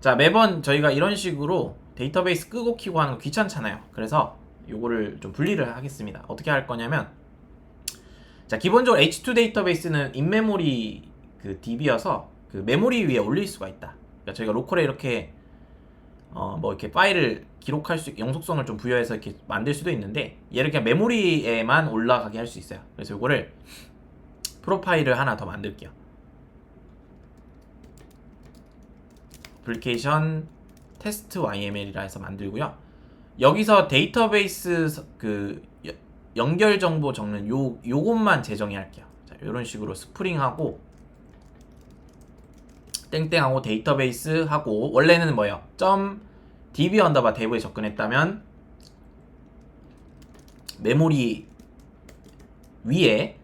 자 매번 저희가 이런 식으로 데이터베이스 끄고 키고 하는 거 귀찮잖아요. 그래서 요거를 좀 분리를 하겠습니다. 어떻게 할 거냐면 자 기본적으로 H2 데이터베이스는 인메모리 그 DB여서 그 메모리 위에 올릴 수가 있다. 그러니까 저희가 로컬에 이렇게 어 뭐 이렇게 파일을 기록할 수 영속성을 좀 부여해서 이렇게 만들 수도 있는데 얘를 그냥 메모리에만 올라가게 할 수 있어요. 그래서 요거를 프로파일을 하나 더 만들게요. 애플리케이션 테스트 YML이라 해서 만들고요. 여기서 데이터베이스 서- 그 여- 연결 정보 적는 요 요것만 재정의 할게요. 자, 이런 식으로 스프링하고 땡땡하고 데이터베이스 하고 원래는 뭐예요? 점 db 언더바 데브에 접근했다면 메모리 위에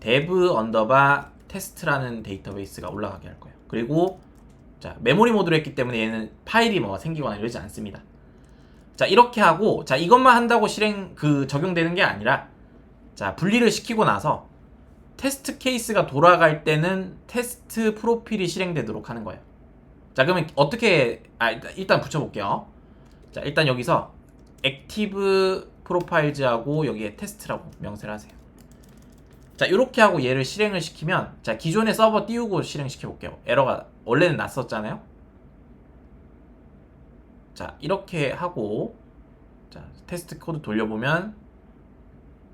dev 언더바 테스트라는 데이터베이스가 올라가게 할 거예요. 그리고 자 메모리 모드로 했기 때문에 얘는 파일이 뭐 생기거나 이러지 않습니다. 자 이렇게 하고 자 이것만 한다고 실행 그 적용되는 게 아니라 자 분리를 시키고 나서 테스트 케이스가 돌아갈 때는 테스트 프로필이 실행되도록 하는 거예요. 자 그러면 어떻게 아 일단, 붙여볼게요. 자 일단 여기서 액티브 프로파일즈하고 여기에 테스트라고 명세를 하세요. 자 이렇게 하고 얘를 실행을 시키면 자 기존의 서버 띄우고 실행시켜 볼게요. 에러가 원래는 났었잖아요. 자 이렇게 하고 자 테스트 코드 돌려보면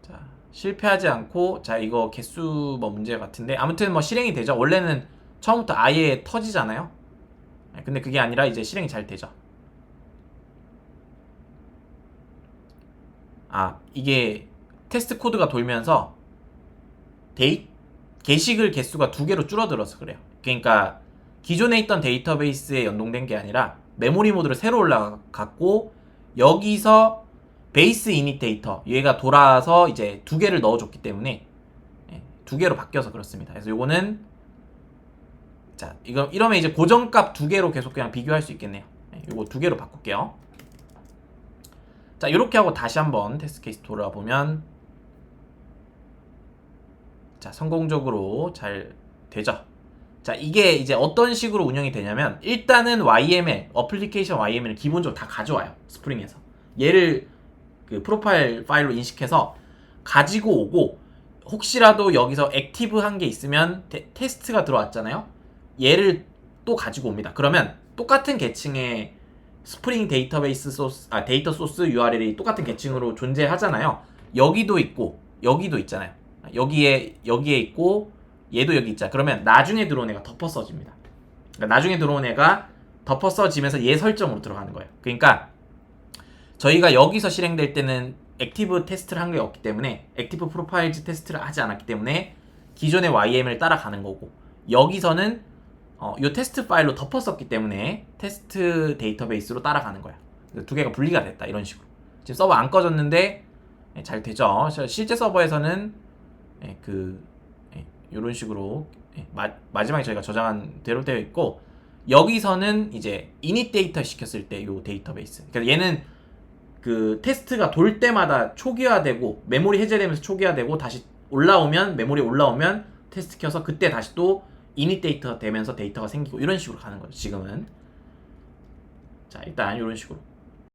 자 실패하지 않고 자 이거 개수 뭐 문제 같은데 아무튼 뭐 실행이 되죠. 원래는 처음부터 아예 터지잖아요. 네, 근데 그게 아니라 이제 실행이 잘 되죠. 아 이게 테스트 코드가 돌면서 데이 게시글 개수가 두 개로 줄어들어서 그래요. 그러니까 기존에 있던 데이터베이스에 연동된 게 아니라 메모리 모드로 새로 올라갔고 여기서 베이스 이닛 데이터 얘가 돌아서 이제 두 개를 넣어줬기 때문에 예, 두 개로 바뀌어서 그렇습니다. 그래서 요거는 자 이거 이러면 이제 고정값 두 개로 계속 그냥 비교할 수 있겠네요. 예, 요거 두 개로 바꿀게요. 자 이렇게 하고 다시 한번 테스트 케이스 돌아보면 자 성공적으로 잘 되죠. 자 이게 이제 어떤 식으로 운영이 되냐면 일단은 YML 어플리케이션 YML을 기본적으로 다 가져와요 스프링에서. 얘를 그 프로파일 파일로 인식해서 가지고 오고 혹시라도 여기서 액티브 한 게 있으면 테, 테스트가 들어왔잖아요? 얘를 또 가지고 옵니다. 그러면 똑같은 계층의 스프링 데이터베이스 소스 아 데이터 소스 URL이 똑같은 계층으로 존재하잖아요? 여기도 있고 여기도 있잖아요. 여기에 여기에 있고 얘도 여기 있자. 그러면 나중에 들어온 애가 덮어 써집니다. 그러니까 나중에 들어온 애가 덮어 써지면서 얘 설정으로 들어가는 거예요. 그러니까 저희가 여기서 실행될 때는 액티브 테스트를 한 게 없기 때문에 액티브 프로파일즈 테스트를 하지 않았기 때문에 기존의 YM을 따라가는 거고 여기서는 어, 이 테스트 파일로 덮어 썼기 때문에 테스트 데이터베이스로 따라가는 거야. 두 개가 분리가 됐다 이런 식으로. 지금 서버 안 꺼졌는데 예, 잘 되죠. 실제 서버에서는 예, 그 이런 식으로 예, 마, 마지막에 저희가 저장한 대로 되어 있고 여기서는 이제 이닛 데이터 시켰을 때요 데이터베이스. 그러니까 얘는 그 테스트가 돌 때마다 초기화되고 메모리 해제되면서 초기화되고 다시 올라오면 메모리 올라오면 테스트 켜서 그때 다시 또 이닛 데이터 되면서 데이터가 생기고 이런 식으로 가는 거죠. 지금은 자 일단 이런 식으로